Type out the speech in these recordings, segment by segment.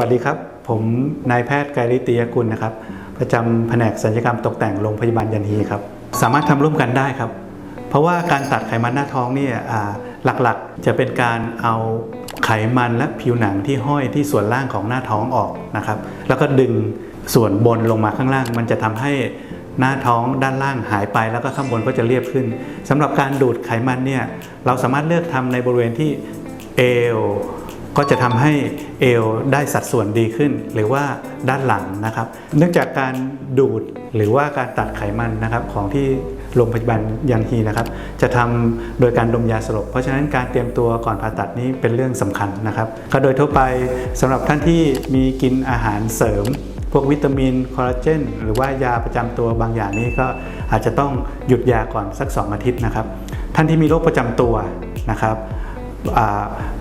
วัสดีครับ ผมนายแพทย์ไกริตียกุลนะครับ ประจำแผนกศัลยกรรมตกแต่งโรงพยาบาลยันฮีครับ สามารถทำร่วมกันได้ครับ เพราะว่าการตัดไขมันหน้าท้องเนี่ยหลักๆ จะเป็นการเอาไขมันและผิวหนังที่ห้อยที่ส่วนล่างของหน้าท้องออกนะครับ แล้วก็ดึงส่วนบนลงมาข้างล่าง มันจะทำให้หน้าท้องด้านล่างหายไปแล้วก็ข้างบนก็จะเรียบขึ้นสำหรับการดูดไขมันเนี่ยเราสามารถเลือกทำในบริเวณที่เอว ก็จะทำให้เอวได้สัดส่วนดีขึ้น หรือว่าด้านหลังนะครับ เนื่องจากการดูดหรือว่าการตัดไขมันนะครับของที่โรงพยาบาลยันฮีนะครับจะทำโดยการดมยาสลบ เพราะฉะนั้นการเตรียมตัวก่อนผ่าตัดนี้เป็นเรื่องสำคัญนะครับก็โดยทั่วไปสำหรับท่านที่มีกินอาหารเสริม พวกวิตามินคอลลาเจนหรือว่ายาประจำตัวบางอย่างนี้ก็อาจจะต้องหยุดยาก่อนสัก 2 อาทิตย์นะครับ ท่านที่มีโรคประจำตัวนะครับ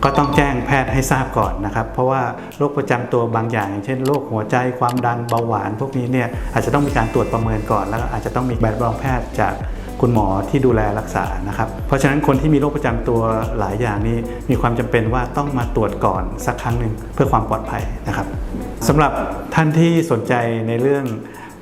ก็ต้องแจ้งแพทย์ให้ทราบก่อนนะครับ เพราะว่าโรคประจำตัวบางอย่าง เช่นโรคหัวใจความดันเบาหวานพวกนี้เนี่ยอาจจะต้องมีการตรวจประเมินก่อนแล้วอาจจะต้องมีใบรับรองแพทย์จากคุณหมอที่ดูแลรักษานะครับ เพราะฉะนั้นคนที่มีโรคประจำตัวหลายอย่างนี้มีความจำเป็นว่าต้องมาตรวจก่อนสักครั้งหนึ่งเพื่อความปลอดภัยนะครับสำหรับท่านที่สนใจในเรื่อง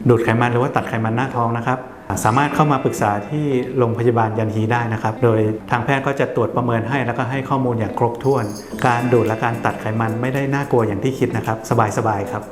ดูดไขมันหรือว่าตัดไขมันหน้าท้องนะครับ สามารถเข้ามาปรึกษาที่โรงพยาบาลยันฮีได้นะครับ โดยทางแพทย์ก็จะตรวจประเมินให้ แล้วก็ให้ข้อมูลอย่างครบถ้วน การดูดและการตัดไขมันไม่ได้น่ากลัวอย่างที่คิดนะครับ สบายๆครับ